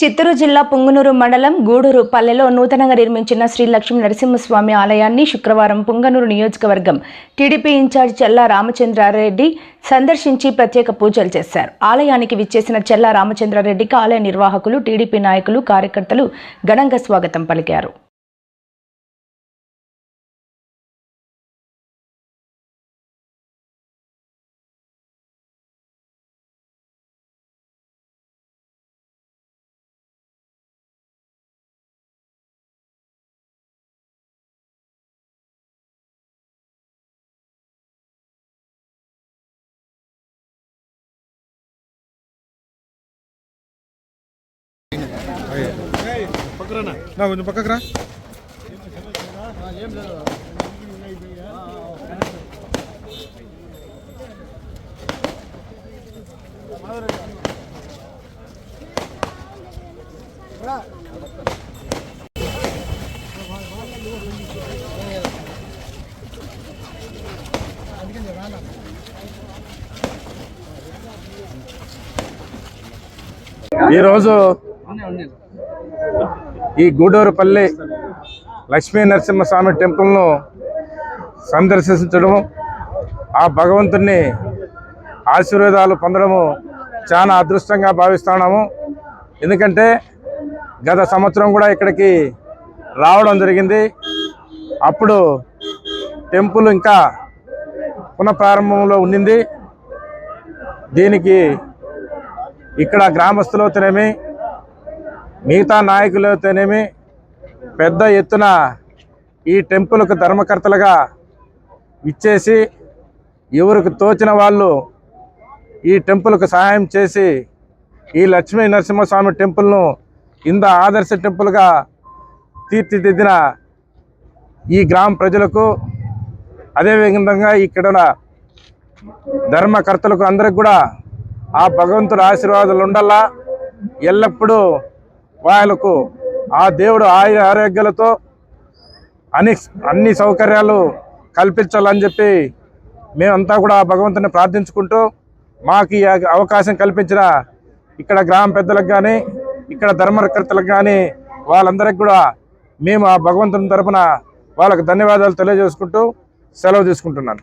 చిత్తూరు జిల్లా పుంగనూరు మండలం గూడూరు పల్లెలో నూతనంగా నిర్మించిన శ్రీ లక్ష్మీ నరసింహస్వామి ఆలయాన్ని శుక్రవారం పుంగనూరు నియోజకవర్గం టీడీపీ ఇన్ఛార్జ్ చెల్లా రామచంద్రారెడ్డి సందర్శించి ప్రత్యేక పూజలు చేశారు. ఆలయానికి విచ్చేసిన చెల్లా రామచంద్రారెడ్డికి ఆలయ నిర్వాహకులు టీడీపీ నాయకులు కార్యకర్తలు ఘనంగా స్వాగతం పలికారు. నా కొంచెం పక్కకు రా ఈరోజు ఈ గూడూరుపల్లి లక్ష్మీ నరసింహస్వామి టెంపుల్ను సందర్శించడము ఆ భగవంతుని ఆశీర్వాదాలు పొందడము చాలా అదృష్టంగా భావిస్తున్నాము. ఎందుకంటే గత సంవత్సరం కూడా ఇక్కడికి రావడం జరిగింది. అప్పుడు టెంపుల్ ఇంకా పునఃప్రారంభంలో ఉండింది. దీనికి ఇక్కడ గ్రామస్తులతోనేమి మిగతా నాయకులతోనేమి పెద్ద ఎత్తున ఈ టెంపుల్కు ధర్మకర్తలుగా ఇచ్చేసి ఎవరికి తోచిన వాళ్ళు ఈ టెంపుల్కు సహాయం చేసి ఈ లక్ష్మీ నరసింహస్వామి టెంపుల్ను ఇంద ఆదర్శ టెంపుల్గా తీర్చిదిద్దిన ఈ గ్రామ ప్రజలకు అదేవిధంగా ఇక్కడ ధర్మకర్తలకు అందరికి కూడా ఆ భగవంతుడి ఆశీర్వాదాలు ఉండాలా ఎల్లప్పుడూ వాళ్ళకు ఆ దేవుడు ఆయుర ఆరోగ్యాలతో అన్ని అన్ని సౌకర్యాలు కల్పించాలని చెప్పి మేమంతా కూడా ఆ భగవంతుని ప్రార్థించుకుంటూ మాకు ఈ అవకాశం కల్పించిన ఇక్కడ గ్రామ పెద్దలకు కానీ ఇక్కడ ధర్మకర్తలకు కానీ వాళ్ళందరికీ కూడా మేము ఆ భగవంతుని తరపున వాళ్ళకు ధన్యవాదాలు తెలియజేసుకుంటూ సెలవు తీసుకుంటున్నాను.